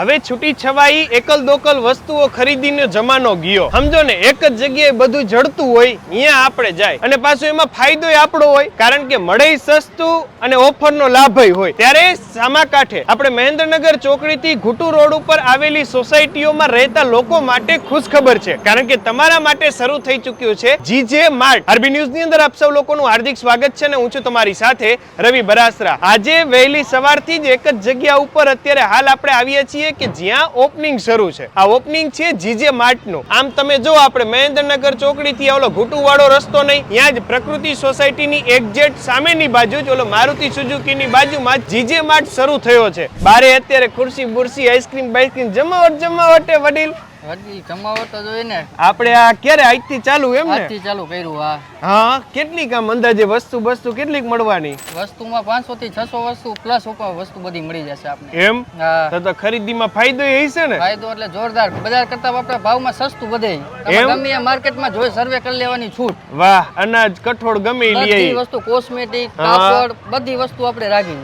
હવે છૂટી છવાઈ એકલ દોકલ વસ્તુઓ ખરીદીને જમાનો ગયો. સમજો ને, એક જ જગ્યાએ બધું જડતું હોય અહીંયા આપણે જાય. અને પાછું એમાં ફાયદો આપણો હોય, કારણ કે મળે સસ્તું અને ઓફરનો લાભય હોય. ત્યારે સામાકાંઠે આપણે મહેન્દ્રનગર ચોકડીથી ઘુટુ રોડ ઉપર આવેલી સોસાયટીઓમાં રહેતા લોકો માટે ખુશ ખબર છે. કારણ કે તમારા માટે શરૂ થઈ ચૂક્યું છે જીજે માર્ટ. આરબી ન્યૂઝની અંદર આપ સૌ લોકોનું હાર્દિક સ્વાગત છે અને હું છું તમારી સાથે રવિ બરાસરા. આજે વહેલી સવારથી જ એક જ જગ્યા ઉપર અત્યારે હાલ આપણે આવીએ છીએ. કે જ્યાં ઓપનિંગ શરૂ છે. આ ઓપનિંગ છે જીજે માર્ટનું આમ તમે જો આપણે મહેન્દ્રનગર ચોકડી થી ઓલો ઘુટુ વાળો રસ્તો નહીં, ત્યાં જ પ્રકૃતિ સોસાયટી ની એક્ઝેક્ટ સામેની બાજુ જ ઓલો મારુતિ સુઝુકી ની બાજુમાં જીજે માર્ટ શરૂ થયો છે. બારે અત્યારે ખુરશી બુરશી આઈસ્ક્રીમ બાઈસ્ક્રીમ જમાવટ જમાવટે વડીલ હજી કમાવટ તો જોઈએ ને. આપણે આ ક્યારે આજથી ચાલુ એમ ને? આજથી ચાલુ કર્યું આ હા કેટલી કામ અંદાજે વસ્તુ વસ્તુ કેટલીક મળવાની? વસ્તુમાં પાંચસો થી છસો વસ્તુ પ્લસ ઉપર વસ્તુ બધી મળી જશે આપણે એમ? હા. તો તો ખરીદીમાં ફાયદો એ હશે ને? ફાયદો એટલે જોરદાર. બજાર કરતા આપણે ભાવમાં સસ્તું બધે. તમે એમ? ગમે એ માર્કેટમાં જોઈ સર્વે કરી લેવાની છૂટ. વાહ અનાજ કઠોળ ગમે લઈ બધી આવી વસ્તુ કોસ્મેટિક કાપડ બધી વસ્તુ આપણે રાખી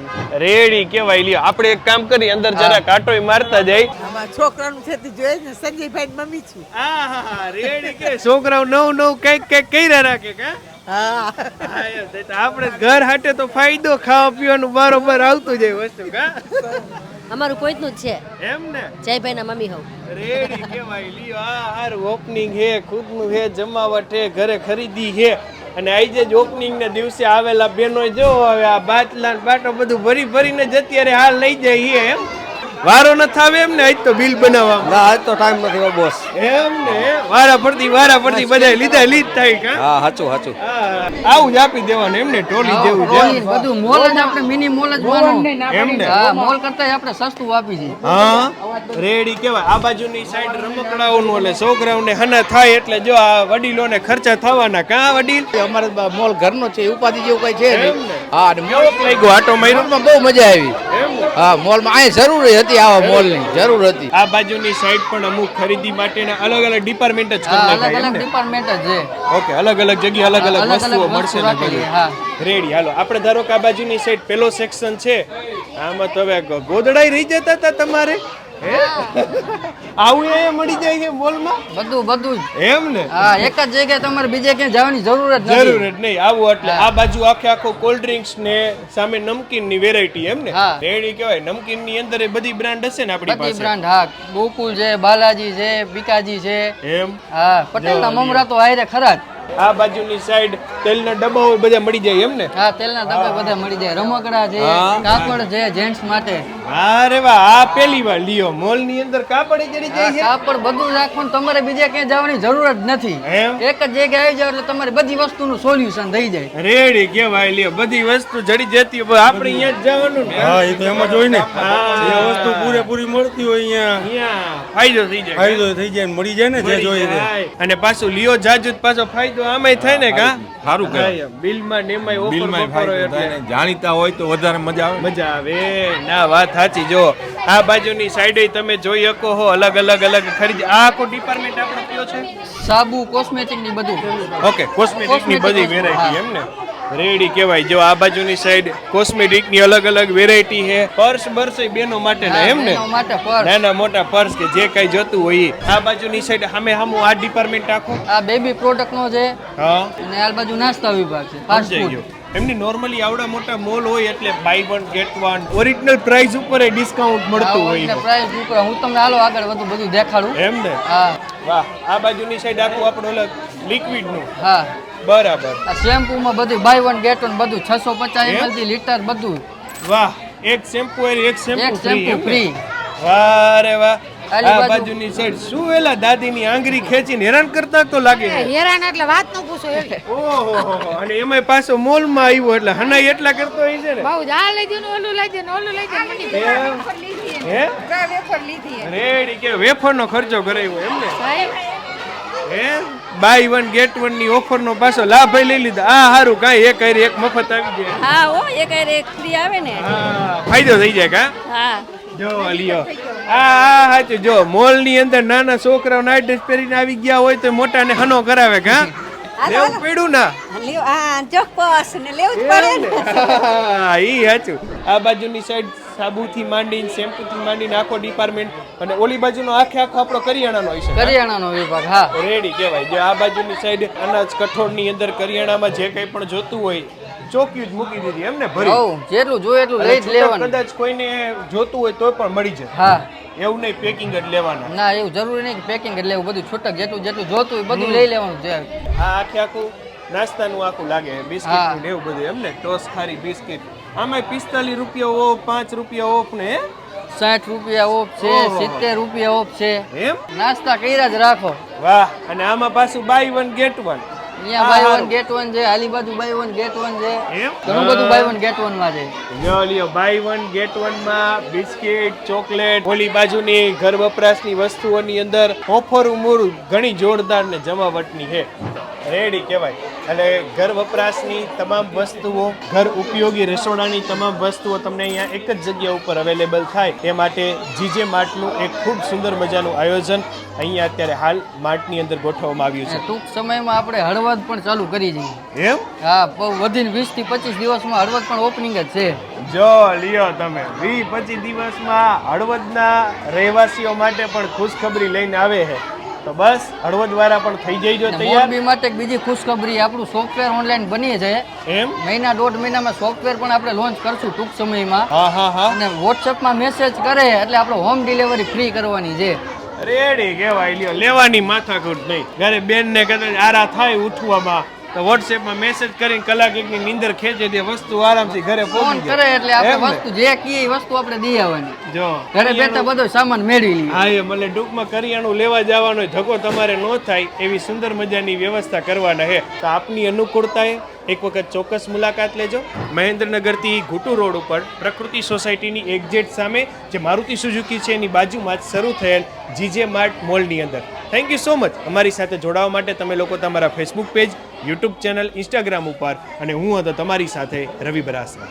રેડી કેવાય લ્યો. આપણે એક કામ કરી અંદર જરા કાટોય મારતા જાય. છોકરાનું છે તે જોઈએ ને ને સંજયભાઈ મમ્મી છું. રેડી કે. છોકરાઓ નવ નવ કંઈક કંઈક કર્યા રાખે કા આપણે ઘર હાટે તો ફાયદો ખાવા પીવાનું બરોબર આવતું જાય વસ્તુ કા? અમારું પોઈતનું જ છે. એમ ને? જયભાઈ ના મમ્મી હોવ રેડી કેવાય લ્યો આ હાર ઓપનિંગ હે ખુદનું હે જમાવટ હે ઘરે ખરીદી હે. અને આજે જ ઓપનિંગ ના દિવસે આવેલા બેનો જો હવે આ બાટલા બાટો બધું ભરી ભરીને જ અત્યારે હાલ લઈ જાય હે એમ? વારો ન થાવે એમ ને આજ તો બિલ બનાવવા ના આજ તો ટાઈમ નથી બોસ એમ ને વારા પડતી વારા પડતી બધા લીધા લીધ થાય કા? હા સાચું સાચું આવું જ આપી દેવાનું એમ ને ટોલી જેવું છે બધું મોલ જ આપણે મિની મોલ જ માનો. એમ ને હા મોલ કરતા આપણે સસ્તું આપી છે. હા? રેડી કેવાય આ બાજુની સાઈડ રમકડાઓનું એટલે છોકરાઓને હના થાય એટલે જો આ વડીલોને ખર્ચા થવાના. કા વડીલ? અમારે મોલ ઘરનો છે ઉપાધિ જેવું કઈ છે? હા મોલ લાગ્યો આટો માર્યો? બહુ મજા આવી. હા મોલ હા મોલમાં અહીં જરૂર હતી. આવા મોલની જરૂર હતી. આ બાજુની સાઈડ પણ અમુક ખરીદી માટેના અલગ અલગ ડિપાર્ટમેન્ટ જ અલગ અલગ ડિપાર્ટમેન્ટ જ છે. ઓકે અલગ અલગ જગ્યાએ અલગ અલગ અલગ અલગ વસ્તુઓ મળશે ને બધું. રેડી હાલો. આપણે ધારો કે આ બાજુની સાઈડ પેલો સેક્શન છે. આમાં તો હવે ગોદડાઈ રહી જતા હતા તમારે. હે? આવું એ મળી જાય છે મોલમાં બધું બધું એમ ને? હા એક જ જગ્યાએ તમારે બીજે ક્યાંય જવાની જરૂર જ જરૂર જ નહીં. આવું એટલે આ બાજુ આખે આખો કોલ્ડ ડ્રિંક્સ ને સામે નમકીનની વેરાયટી એમ ને. રેડી કહેવાય નમકીનની અંદર એ બધી બ્રાન્ડ હશે ને આપણી બધી બ્રાન્ડ હા. ગોકુલ છે બાલાજી છે બીકાજી છે. એમ? હા પટેલના મમરા તો હારે ખરા જ. આ બાજુની સાઈડ તેલના ડબ્બાઓ બધા મળી જાય એમ ને? હા તેલના ડબ્બા બધા મળી જાય. રમકડા છે કાપડ છે જેન્ટ્સ માટે. અરે વાહ આ પેલી વાર લિયો. મોલની અંદર કાપડ જડી જાય છે? કાપડ બધું રાખવાનું તમારે બીજે ક્યાં જવાની જરૂર જ નથી એક જ જગ્યાએ આવી જાવ એટલે તમારે બધી વસ્તુનું સોલ્યુશન થઈ જાય. રેડી કેવાય લ્યો. બધી વસ્તુ જડી જતી હોય આપણે અહીંયા જ જવાનું ને. હા એ તો એમ જ હોય ને. આ જે વસ્તુ પૂરેપૂરી મળતી હોય અહીંયા અહીંયા. ફાયદો થઈ જાય. ફાયદો થઈ જાય મળી જાય ને જે જોઈએ અને પાછું લિયો જાજુ પાછો ફાયદો આમાંય થાય ને કા? સારું કહેવાય. બિલમાં નેમાય ઓફર થાય એટલે. જાણીતા હોય તો વધારે મજા આવે. મજા આવે. ના વાત સાચી. જો આ બાજુની સાઈડે તમે જોઈ શકો હો અલગ અલગ અલગ ખરીદી. આ આખો ડિપાર્ટમેન્ટ આપણો કયો છે? સાબુ કોસ્મેટિકની બધું. ઓકે કોસ્મેટિકની બધી વેરાયટી એમ ને? રેડી કહેવાય. જો આ બાજુની સાઈડ કોસ્મેટિકની અલગ અલગ વેરાયટી છે. પર્સ બર્સ એ બેનો માટે હા, એમ ને? નાના મોટા પર્સ કે જે કઈ જોતું હોય આ બાજુની સાઈડ સામે સામે આ ડિપાર્ટમેન્ટ આખું? આ બેબી પ્રોડક્ટ નો છે. હા. અને આ બાજુ નાસ્તા વિભાગ છે ફાસ્ટ ફૂડ એમની નોર્મલી આવડા મોટા મોલ હોય એટલે buy one get one original price ઉપર ડિસ્કાઉન્ટ મળતું હોય પ્રાઇસ ઉપર હું તમને હાલો આગળ બધું બધું દેખાડું. એમ ને? હા. વાહ આ બાજુની સાઈડ આખું આપણું અલગ લિક્વિડનું. હા. બરાબર. આ શેમ્પુ માં બધું બાય વન ગેટ વન બધું છસો પચાસ એમ? ml થી લીટર બધું. વાહ એક શેમ્પુ એક એક શેમ્પુ શેમ્પુ ફ્રી ફ્રી વાહ રે વાહ. આ બાજુની સાઈડ શું એલા દાદીની આંગળી ખેંચીને હેરાન કરતા તો લાગે. હેરાન એટલે વાત ન પૂછો ઓહો અને એમાંય પાછો મોલમાં આવ્યો એટલે હનાઈ એટલા કરતો હોય છે ને? બહુ આ લઈ દે ઓલું લઈ દે ઓલું લઈ દે મને એમ? હે? રેડી કે વેફર નો ખર્ચો કરાવ્યો એમ ને? સાહેબ હે? બાય વન ગેટ વનની ઓફર નો પાછો લાભ લઈ લીધા. આ હારું કાંઈ એક હારે એક મફત આવી જાય. હા ઓ એક હારે એક ફ્રી આવે ને. હા ફાયદો થઈ જાય કા? હા. જો લ્યો. આ આ હાચું જો મોલની અંદર નાના છોકરાઓ નાઇટ ડ્રેસ પહેરીને આવી ગયા હોય તો મોટા ને હનો કરાવે કા? લેવું પડ્યું ના? હા ચોક્કસ ને લેવું જ પડે ને. હા ઈ સાચું. આ બાજુની સાઈડ સાબુથી માંડીને શેમ્પૂથી માંડીને આખો ડિપાર્ટમેન્ટ અને ઓલી બાજુનો આખે આખો આપણો કરિયાણાનો હોય છે કરિયાણાનો વિભાગ હા. રેડી કહેવાય. જે આ બાજુની સાઈડ અનાજ કઠોળની અંદર કરિયાણામાં જે કંઈ પણ જોતું હોય ચોક્યું જ મૂકી દીધી એમ ને ભરી જેટલું જોઈએ એટલું લઈ જ લેવાનું. કદાચ કોઈને જોતું હોય તો પણ મળી જાય. હા. એવું નહીં પેકિંગ જ લેવાનું. ના એવું જરૂરી નહીં પેકિંગ જ લેવું. બધું છૂટક જેટલું જેટલું જોતું હોય બધું લઈ લેવાનું છે આ આખે આખું નાસ્તાનું આખું લાગે બિસ્કિટ એવું બધું એમ ને? ટોસ ખારી બિસ્કિટ. આમાં પિસ્તાલીસ રૂપિયા ઓફ પાંચ રૂપિયા ઓફ ને સાઠ રૂપિયા ઓફ છે સિત્તેર રૂપિયા ઓફ છે. એમ? નાસ્તા કર્યા જ રાખો. વાહ અને આમાં પાછું બાય વન ગેટ વન અહીંયા બાય વન ગેટ વન છે આલી બાજુ બાય વન ગેટ વન છે. એમ? ઘણું બધું બાય વન ગેટ વનમાં છે. લ્યો લ્યો બાય વન ગેટ વનમાં બિસ્કિટ ચોકલેટ ઓલી બાજુની ઘર વપરાશની વસ્તુઓની અંદર ઓફર ઉમર ઘણી જોરદાર ને જમાવટની છે. રેડી કહેવાય. એટલે ઘર વપરાશની તમામ વસ્તુઓ ઘર ઉપયોગી રસોડાની તમામ વસ્તુઓ તમને અહીંયા એક જ જગ્યા ઉપર અવેલેબલ થાય. એ માટે જીજે માર્ટનું એક ખૂબ સુંદર મજાનું આયોજન અહીંયા અત્યારે હાલ માર્ટની અંદર ગોઠવવામાં આવ્યું છે. ટૂંક સમયમાં આપણે હળવદ પણ ચાલુ કરી દઈએ. એમ? હા વધીને વીસથી પચીસ દિવસમાં હળવદ પણ ઓપનિંગ જ છે. જો લ્યો તમે. વી પચીસ દિવસમાં હળવદના રહેવાસીઓ માટે પણ ખુશખબરી લઈને આવે છે તો બસ હળવદ વાળા પણ થઈ જઈજો તૈયાર. મોરબી માટે એક બીજી ખુશખબરી આપણું સોફ્ટવેર ઓનલાઈન બની છે. એમ? મહિના દોઢ મહિનામાં સોફ્ટવેર પણ આપણે લોન્ચ કરશું ટૂંક સમયમાં. હા હા હા. અને વોટ્સએપમાં મેસેજ કરે એટલે આપણે હોમ ડિલિવરી ફ્રી કરવાની છે. રેડી કહેવાય લ્યો લેવાની માથાકૂટ નહીં. ઘરે બેન ને કદાચ આરા થાય ઉઠવામાં. તો વોટ્સએપમાં મેસેજ કરીને કલાક એકની નીંદર ખેંચે તે વસ્તુ આરામથી ઘરે ફોન કરે એટલે આપણે વસ્તુ જે કીએ વસ્તુ આપણે દઈ આવવાની. જો ઘરે બેઠા બધો સામાન મેળવી લઈએ. હા એ મને ટૂંકમાં કરિયાણું લેવા જવાનો ધક્કો તમારે ન થાય એવી સુંદર મજાની વ્યવસ્થા કરવાના છે. તો આપની અનુકૂળતાએ એક વખત ચોક્કસ મુલાકાત લેજો. મહેન્દ્રનગરથી ઘૂટુ રોડ ઉપર પ્રકૃતિ સોસાયટીની એક્ઝેટ સામે જે મારુતિ સુઝુકી છે, એની બાજુમાં જ શરૂ થયેલ જીજે માર્ટ મોલની અંદર. થેન્ક યુ સો મચ અમારી સાથે જોડાવા માટે તમે લોકો તમારા Facebook page YouTube channel Instagram ઉપર અને હું હતો તમારી સાથે રવિ બરાસરા